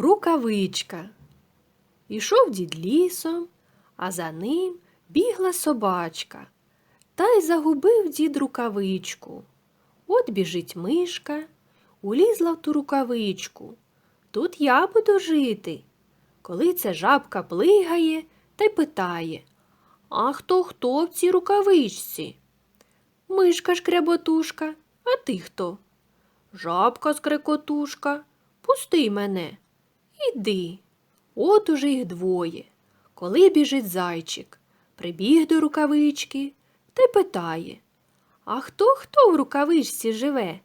Рукавичка. Ішов дід лісом, а за ним бігла собачка. Та й загубив дід рукавичку. От біжить мишка, улізла в ту рукавичку. Тут я буду жити. Коли ця жабка плигає та й питає А хто хто в цій рукавичці? Мишка шкряботушка, а ти хто? Жабка скрекотушка, пусти мене. Іди. От уже їх двоє. Коли біжить зайчик, прибіг до рукавички та й питає А хто хто в рукавичці живе?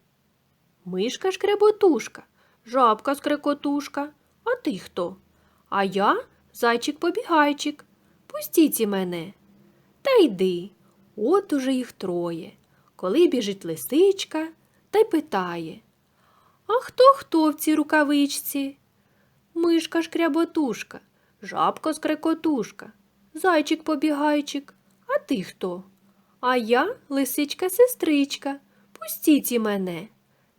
Мишка шкреботушка, жабка скрекотушка, а ти хто? А я зайчик-побігайчик. Пустіть і мене. Та йди. От уже їх троє. Коли біжить лисичка та й питає А хто хто в цій рукавичці? Мишка шкряботушка, жабка скрекотушка, зайчик побігайчик, а ти хто? А я лисичка сестричка. Пустіть і мене.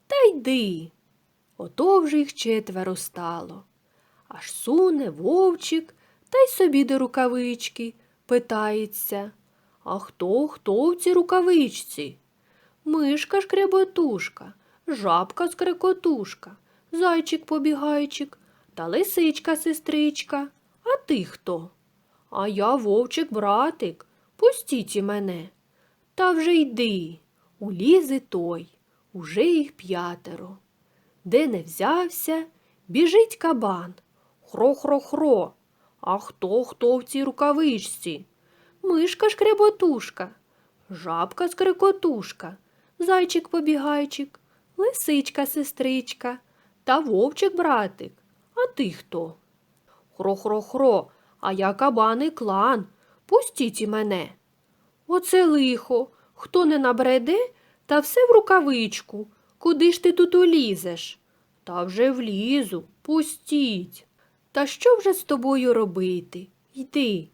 Та йди. Ото вже їх четверо стало. Аж суне вовчик та й собі до рукавички питається. А хто хто в цій рукавичці? Мишка шкреботушка, жабка скрекотушка, зайчик побігайчик та лисичка сестричка. А ти хто? А я вовчик братик. Пустіть і мене. Та вже йди. Уліз і той. Уже їх п'ятеро. Де не взявся, біжить кабан. Хро-хро-хро. А хто хто в цій рукавичці? Мишка шкреботушка, жабка скрекотушка, зайчик побігайчик, лисичка сестричка та вовчик братик. А ти хто? Хро-хро-хро, а я кабан і клан. Пустіть і мене. Оце лихо, хто не набреде, та все в рукавичку. Куди ж ти тут улізеш? Та вже влізу, пустіть. Та що вже з тобою робити? Йди.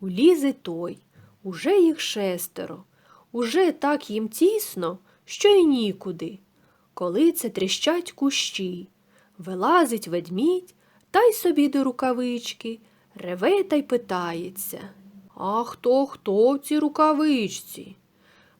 Улізе той. Уже їх шестеро. Уже так їм тісно, що й нікуди. Коли це тріщать кущі, вилазить ведмідь та й собі до рукавички, реве та й питається. А хто хто в цій рукавичці?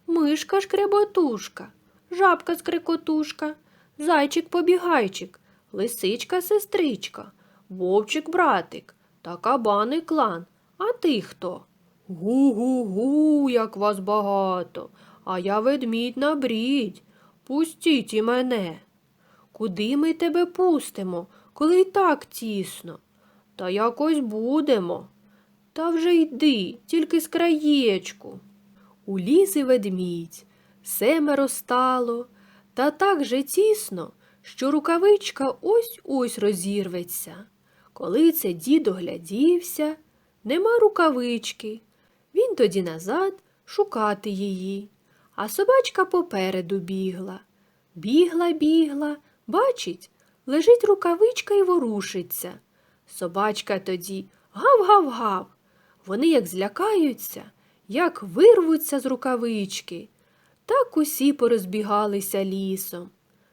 Мишка шкреботушка, жабка скрекотушка, зайчик побігайчик, лисичка сестричка, вовчик братик та кабаний клан. А ти хто? Гу-гу-гу, як вас багато, а я ведмідь на брідь. Пустіть і мене. Куди ми тебе пустимо, коли й так тісно? Та якось будемо. Та вже йди, тільки з краєчку. Уліз і ведмідь, семеро стало, та так же тісно, що рукавичка ось ось розірветься. Коли це дід оглядівся, нема рукавички. Він тоді назад шукати її, а собачка попереду бігла. Бігла, бігла, бачить, лежить рукавичка і ворушиться. Собачка тоді гав-гав-гав. Вони як злякаються, як вирвуться з рукавички. Так усі порозбігалися лісом.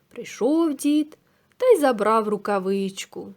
Прийшов дід та й забрав рукавичку.